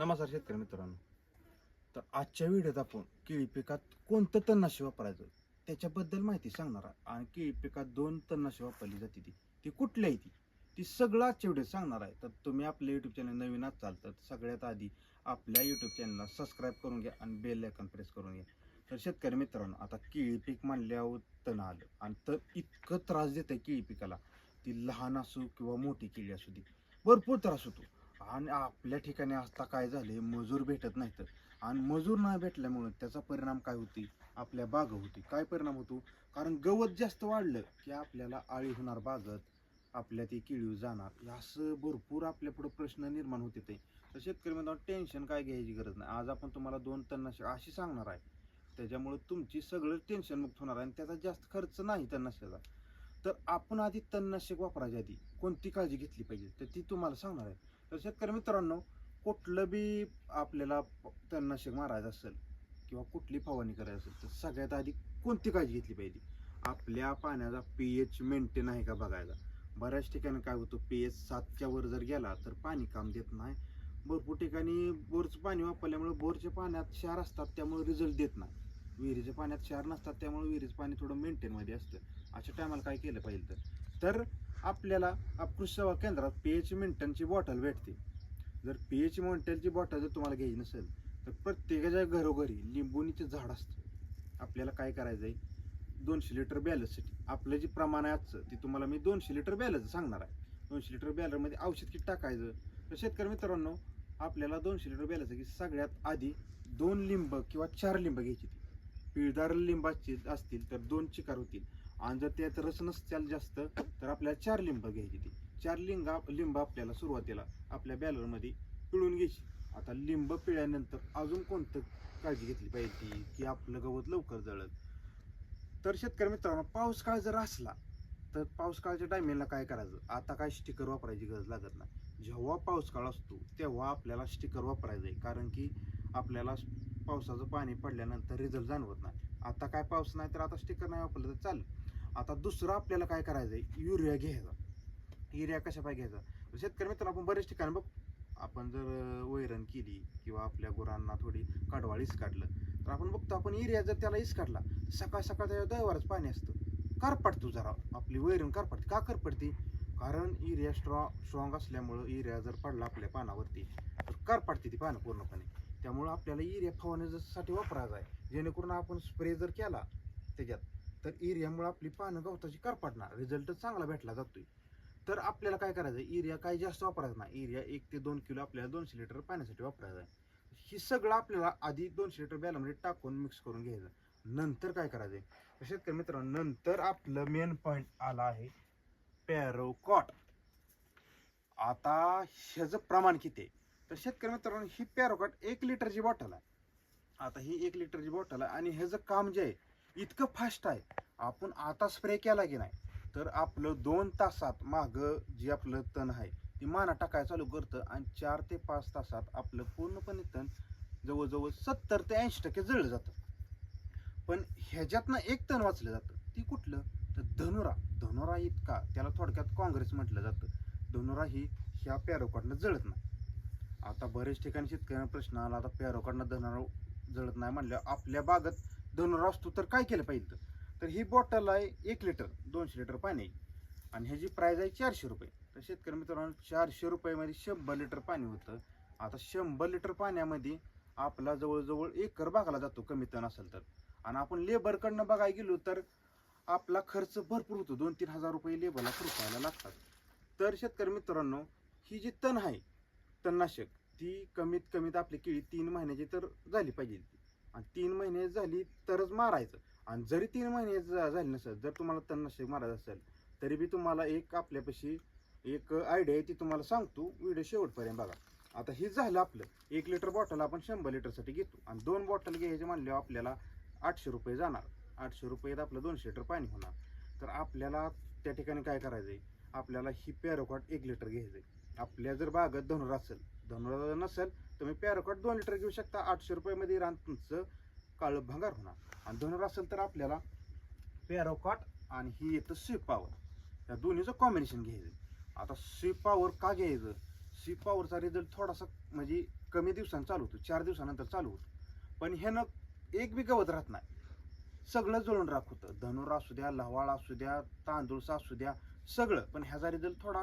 नमस्कार शेतकरी मित्रांनो. तर आजच्या व्हिडिओत आपण केळी पिकात कोणतं तणनाशक वापरायचं? त्याच्याबद्दल माहिती सांगणार आहे. आणि केळी पिकात दोन तणनाशक वापरली जाते ती. ती कुठली आहे ती? ती सगळं आजच्या व्हिडिओ सांगणार आहे. तर तुम्ही आपल्या युट्यूब चॅनल नवीन चाल तर सगळ्यात आधी आपल्या युट्यूब चॅनलला सबस्क्राईब करून घ्या आणि बेल आयकॉन प्रेस करून घ्या. तर शेतकरी मित्रांनो आता केळी पीक मांडल्यावर तण आलं. आणि तर इतकं त्रास देत आहे केळी पिकाला. ती लहान असू किंवा मोठी केळी असू दे भरपूर त्रास होतो. आणि आपल्या ठिकाणी असता काय झाले मजूर भेटत नाहीत. आणि मजूर नाही भेटल्यामुळं त्याचा परिणाम काय होती? आपल्या बाग होती. काय परिणाम होतो? कारण गवत जास्त वाढलं की आपल्याला आळी होणार बागत आपल्या ती किळीव जाणार. असं भरपूर आपल्या पुढे प्रश्न निर्माण होते ते तर शेतकरी म्हणतो टेन्शन काय घ्यायची गरज नाही. आज आपण तुम्हाला दोन तणनाशक अशी सांगणार आहे. त्याच्यामुळे तुमची सगळं टेन्शन मुक्त होणार आहे आणि त्याचा जास्त खर्च नाही तणनाशकाचा. तर आपण आधी तणनाशक वापरायच्या आधी कोणती काळजी घेतली पाहिजे? तर ती तुम्हाला सांगणार आहे. तर शेतकरी मित्रांनो कुठलं बी आपल्याला तणनाशक मारायचं असेल किंवा कुठली फवारणी करायची असेल तर सगळ्यात आधी कोणती काळजी घेतली पाहिजे? आपल्या पाण्याचा पी एच मेंटेन आहे का बघायला बऱ्याच ठिकाणी काय होतं पी एच सातच्या वर जर गेला तर पाणी काम देत नाही. भरपूर ठिकाणी बोरचं पाणी वापरल्यामुळे बोरच्या पाण्यात क्षार असतात त्यामुळे रिझल्ट देत नाही. विहिरीच्या पाण्यात क्षार नसतात त्यामुळे विहिरीचं पाणी थोडं मेंटेनमध्ये असतं. अशा टायमाला काय केलं पाहिजे तर? तर आपल्याला आप- कृषी सेवा केंद्रात पी एच मिंटनची बॉटल भेटते. जर पी एच मिंटनची बॉटल जर तुम्हाला घ्यायची नसेल तर प्रत्येकाच्या घरोघरी लिंबुनीचं झाड असतं. आपल्याला काय करायचं आहे दोनशे लिटर बॅलन्ससाठी आपलं जे प्रमाण आहे आजचं ते तुम्हाला मी दोनशे लिटर बॅलन्स सांगणार आहे. दोनशे लिटर बॅलरमध्ये औषध किती टाकायचं? तर शेतकरी मित्रांनो आपल्याला दोनशे लिटर बॅलन्स की सगळ्यात आधी दोन लिंब किंवा चार लिंब घ्यायची ती पिळदार लिंबाची असतील तर दोन चिकार होतील. आणि जर त्यात रस नसतील जास्त तर आपल्याला चार लिंब घ्यायची ती. चार लिंगा लिंब आपल्याला सुरुवातीला आपल्या बॅलरमध्ये पिळून घ्यायची. आता लिंब पिळल्यानंतर अजून कोणतं काळजी घेतली पाहिजे ती? की आपलं गवत लवकर जळत. तर शेतकरी मित्रांनो पाऊस काळ जर असला तर पाऊस काळच्या टायमिंगला काय करायचं? आता काय स्टिकर वापरायची गरज लागत नाही. जेव्हा पाऊस काळ असतो तेव्हा आपल्याला स्टिकर वापरायचं आहे. कारण की आपल्याला पावसाचं पाणी पडल्यानंतर रिझल्ट जाणवत नाही. आता काय पाऊस नाही तर आता स्टिकर नाही वापरलं तर चालेल. आता दुसरं आपल्याला काय करायचं आहे युरिया घ्यायचा. युरिया कशा पाय घ्यायचा शेतकरी मित्र आपण बरेच ठिकाणी बघ आपण जर वैरण केली किंवा आपल्या गुरांना थोडी कडवाळीस काढलं तर आपण बघतो आपण युरिया जर त्याला इस काढला सकाळ सकाळ त्याच्या दैवारच पाणी असतं. कार जरा. आपली वैरण कार का कर पडते कारण युरिया स्ट्रॉ स्ट्रॉंग असल्यामुळं युरिया जर पडला आपल्या पानावरती तर कार ती पानं पूर्णपणे. त्यामुळं आपल्याला युरिया फवारण्यासाठी वापरायचा आहे. जेणेकरून आपण स्प्रे जर केला त्याच्यात तर एरियामुळे आपली पानं गवताची करपाटणार पडणार. रिझल्ट चांगला भेटला जातोय. तर आपल्याला काय करायचं एरिया काय जास्त वापरायचं नाही. एरिया एक ते दोन किलो आपल्याला दोनशे लिटर पाण्यासाठी वापरायचं आहे हे सगळं आपल्याला आधी दोनशे लिटर बॅलमध्ये टाकून मिक्स करून घ्यायचं. नंतर काय करायचं आहे शेतकरी मित्रांनो नंतर आपलं मेन पॉईंट आला आहे पॅरोकॉट आता ह्याचं प्रमाण किती आहे? तर शेतकरी मित्रांनो ही पॅरोकॉट एक लिटरची बॉटल आहे. आता ही एक लिटरची बॉटल आहे आणि ह्याचं काम जे आहे इतकं फास्ट आहे. आपण आता स्प्रे केला की नाही तर आपलं दोन तासात मागं जे आपलं तण आहे ते माना टाकायला चालू करतं आणि चार ते पाच तासात आपलं पूर्णपणे तण जवळजवळ सत्तर ते ऐंशी टक्के जळलं जातं. पण ह्याच्यातनं एक तण वाचलं जातं ती कुठलं? तर धनुरा. धनुरा इतका त्याला थोडक्यात काँग्रेस म्हटलं जातं. धनुरा ही ह्या पॅरोकडनं जळत नाही. आता बरेच ठिकाणी शेतकऱ्यांना प्रश्न आला आता पॅरोकडनं धनुरा जळत नाही म्हणल्यावर आपल्या बागत धनुरा असतो तर काय केलं पाहिजे तर ही बॉटल आहे एक लिटर दोनशे लिटर पाणी. आणि ह्याची प्राईज आहे चारशे रुपये. तर शेतकरी मित्रांनो चारशे रुपयामध्ये शंभर लिटर पाणी होतं. आता शंभर लिटर पाण्यामध्ये आपला जवळजवळ एकर भागाला जातो कमी तण असेल तर. आणि आपण लेबरकडनं बघायला गेलो तर आपला खर्च भरपूर होतो. दोन तीन हजार रुपये लेबरला रुपयाला लागतात. तर शेतकरी मित्रांनो ही जी तण आहे तणनाशक ती कमीत कमीत आपली केळी तीन महिन्याची तर झाली पाहिजे. आणि तीन महिने झाली तरच मारायचं. आणि जरी तीन महिने झाले नसेल जर तुम्हाला तणनाशक मारायचं असेल तरी बी तुम्हाला एक आपल्यापाशी एक आयडिया आहे ती तुम्हाला सांगतो व्हिडिओ शेवटपर्यंत बघा. आता हे झालं आपलं. एक लिटर बॉटल आपण शंभर लिटरसाठी घेतो. आणि दोन बॉटल घ्यायचे म्हणल्यावर आपल्याला आठशे रुपये जाणार. आठशे रुपयात आपलं दोनशे लिटर पाणी होणार. तर आपल्याला त्या ठिकाणी काय करायचं आहे आपल्याला ही पॅरोकॉट एक लिटर घ्यायचं आहे आपल्या जर बागत धनुर असेल धनुरा जर नसेल तुम्ही पॅरोकॉट दोन लिटर घेऊ शकता. आठशे रुपयामध्ये रान तुमचं काळं भंगार होणार. आणि धनुर असेल तर आपल्याला पॅरोकॉट आणि ही येतं स्वीप पॉवर या दोन्हीचं कॉम्बिनेशन घ्यायचं. आता स्वीप पॉवर का घ्यायचं? स्वीपावरचा पॉवरचा रिझल्ट थोडासा म्हणजे कमी दिवसांनी चालू होतो. चार दिवसानंतर चालू होतो. पण ह्यानं एक बी गवत राहत नाही. सगळं जळून राख होतं धनुर असू द्या लवाळ असू द्या तांदूळचा असू द्या सगळं. पण ह्याचा रिझल्ट थोडा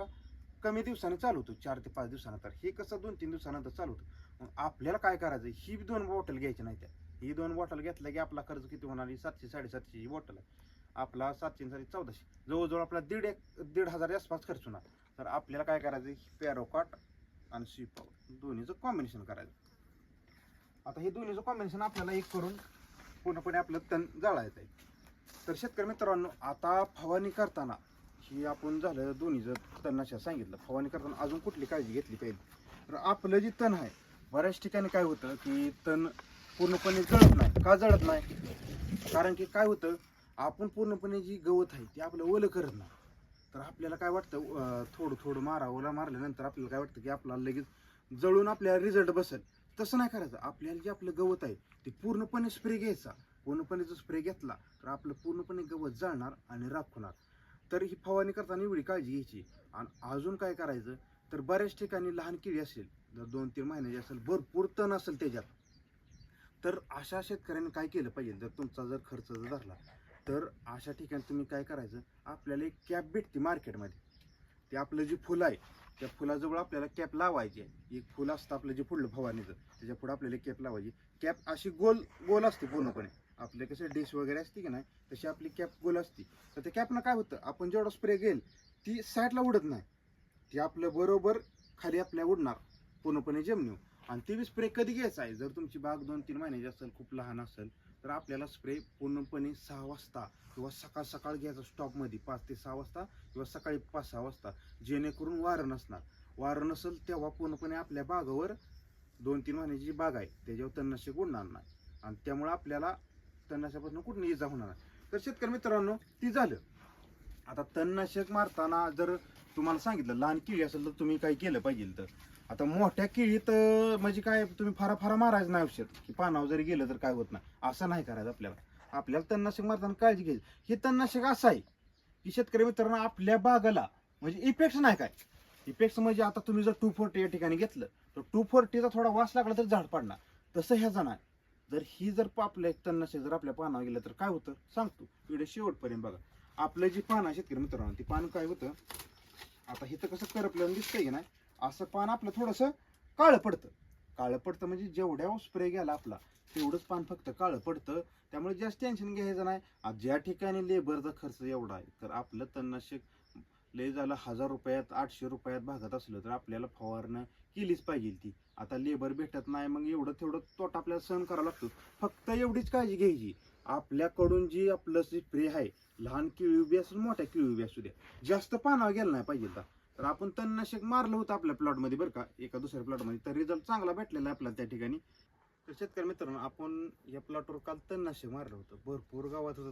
कमी दिवसानं चालू होतो चार ते पाच दिवसानंतर हे कसं दोन तीन दिवसानंतर चालू होतं. मग आपल्याला काय करायचं? ही बी दोन बॉटल घ्यायची नाही त्या. ही दोन बॉटल घेतल्या की आपला खर्च किती होणार? ही सातशे साडेसातशे ही बॉटल आहे. आपला सातशे साडे चौदाशे. जवळजवळ आपला दीड एक दीड हजार आसपास खर्च होणार. तर आपल्याला काय करायचं? पॅरोकाट आणि सी पावर दोन्हीचं कॉम्बिनेशन करायचं. आता हे दोन्हीचं कॉम्बिनेशन आपल्याला एक करून पूर्णपणे आपलं तण जाळायचं आहे. तर शेतकरी मित्रांनो आता फवारणी करताना की आपण झालं दोन्हीचं तणनाशा सांगितलं. फवारणी करताना अजून कुठली काळजी घेतली पाहिजे? तर आपलं जे तण आहे बऱ्याच ठिकाणी काय होतं की तण पूर्णपणे जळत नाही. का जळत नाही? कारण की काय होतं आपण पूर्णपणे जी गवत आहे ती आपलं ओलं करत नाही. तर आपल्याला काय वाटतं थोडं थोडं मारा ओला मारल्यानंतर आपल्याला काय वाटतं की आपल्याला लगेच जळून आपल्याला रिझल्ट बसेल. तसं नाही करायचं. आपल्याला जे आपलं गवत आहे ते पूर्णपणे स्प्रे घ्यायचा. पूर्णपणे जो स्प्रे घेतला तर आपलं पूर्णपणे गवत जळणार आणि राखणार. तर ही फवारणी करताना एवढी काळजी घ्यायची. आणि अजून काय करायचं? तर बऱ्याच ठिकाणी लहान किडी असेल जर दोन तीन महिन्याची असेल भरपूर तण असेल त्याच्यात. तर अशा शेतकऱ्यांनी काय केलं पाहिजे? जर तुमचा जर खर्च जर झाला तर अशा ठिकाणी तुम्ही काय करायचं? आपल्याला एक कॅप भेटते मार्केटमध्ये. ते आपलं जे फुलं आहे त्या फुलाजवळ आपल्याला कॅप लावायची आहे. एक फुलं असतं आपलं जे फुडलं फवारणीचं त्याच्या पुढं आपल्याला कॅप लावायची कॅप अशी गोल गोल असते पूर्णपणे. आपले कसे डिश वगैरे असते की नाही तशी आपली कॅप गोल असते. तर त्या कॅपनं काय होतं आपण जेवढा स्प्रे घेईल ती साईडला उडत नाही. ती आपलं बरोबर खाली आपल्या उडणार पूर्णपणे जमनीव आणि ती स्प्रे कधी घ्यायचा आहे? जर तुमची बाग दोन तीन महिन्याची असेल खूप लहान असेल तर आपल्याला स्प्रे पूर्णपणे सहा वाजता किंवा सकाळ सकाळ घ्यायचा स्टॉपमध्ये पाच ते सहा वाजता किंवा सकाळी पाच सहा वाजता जेणेकरून वारं नसणार. वारं नसेल तेव्हा पूर्णपणे आपल्या बागावर दोन तीन महिन्याची जी बाग आहे त्याच्यावर तणनाशक उडणार नाही. आणि त्यामुळे आपल्याला तणनाशकापासून कुठून इजा होणार नाही. तर शेतकरी मित्रांनो ती झालं. आता तणनाशक मारताना जर तुम्हाला सांगितलं लहान किळी असेल तर तुम्ही काही केलं पाहिजे तर आता मोठ्या किळीत म्हणजे काय तुम्ही फारा फारा मारायचं नाही औषध. की पानावर जरी गेलं तर काय होत नाही. असं नाही करायचं आपल्याला. आपल्याला तणनाशक मारताना काळजी घ्यायची. हे तणनाशक असं आहे की शेतकरी मित्रांनो आपल्या बागाला म्हणजे इफेक्ट नाही काय. इफेक्ट म्हणजे आता तुम्ही जर टू फोर्टी या ठिकाणी घेतलं तर टू फोर्टीचा थोडा वास लागला तर झाड पडणार. तसं ह्याचा नाही. जर ही जर प- आपल्या तन्नाशे जर आपल्या पानावर गेलं तर काय होतं? सांगतो व्हिडिओ शेवटपर्यंत बघा. आपलं जी पान आहे शेतकरी मित्रांनो ते पान काय होतं? आता इथं कसं करपलं दिसतंय की नाही? असं पान आपलं थोडंसं काळं पडतं. काळं पडतं म्हणजे जेवढ्या स्प्रे गेला आपला तेवढंच पान फक्त काळं पडतं. त्यामुळे जास्त टेन्शन घ्यायचं नाही. आज ज्या ठिकाणी लेबरचा खर्च एवढा आहे तर आपलं तणनाशक लय झालं हजार रुपयात आठशे रुपयात भागत असलं तर आपल्याला फवारणं केलीच पाहिजे ती. आता लेबर भेटत नाही मग एवढं तेवढं तोटा आपल्याला सहन करावा लागतो. फक्त एवढीच काळजी घ्यायची. आपल्याकडून जी आपलं स्प्रे आहे लहान किळी उभी असेल मोठ्या किळी उभी असू द्या जास्त पानावर गेलं नाही पाहिजे तर तर आपण तणनाशक मारलं होतं आपल्या प्लॉटमध्ये बरं का एका दुसऱ्या प्लॉटमध्ये. तर रिझल्ट चांगला भेटलेला आहे आपल्याला त्या ठिकाणी. तर शेतकरी मित्रांनो आपण या प्लॉटवर काल तणनाशक मारलं होतं. भरपूर गावात होतं.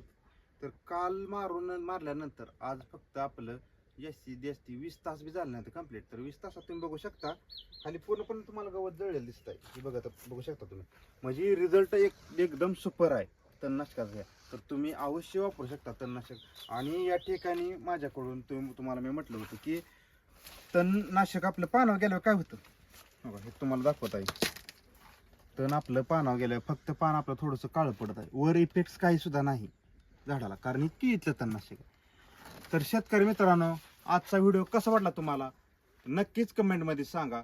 तर काल मारून मारल्यानंतर आज फक्त आपलं यस सी एस ती वीस तास बी झालं नाही कंप्लीट तर वीस तासात तुम्ही बघू शकता. खाली पूर्णपणे तुम्हाला गवत जळलेलं दिसत आहे हे बघा बघू शकता तुम्ही. म्हणजे रिझल्ट एक एकदम सुपर आहे. तणनाशकाचा तर तुम्ही अवश्य वापरू शकता तणनाशक. आणि या ठिकाणी माझ्याकडून तुम्ही तुम्हाला मी म्हटलं होतं की तणनाशक आपलं पानावर गेल्यावर काय होतं? बघा हे तुम्हाला दाखवत आहे. तण आपलं पानावर गेल्यावर फक्त पान आपलं थोडंसं काळं पडत आहे. वर इफेक्ट्स काही सुद्धा नाही झाडाला. कारण इतकी इथलं तणनाशक आहे. तर शेतकरी मित्रांनो आजचा व्हिडिओ कसा वाटला तुम्हाला? नक्कीच कमेंटमध्ये सांगा.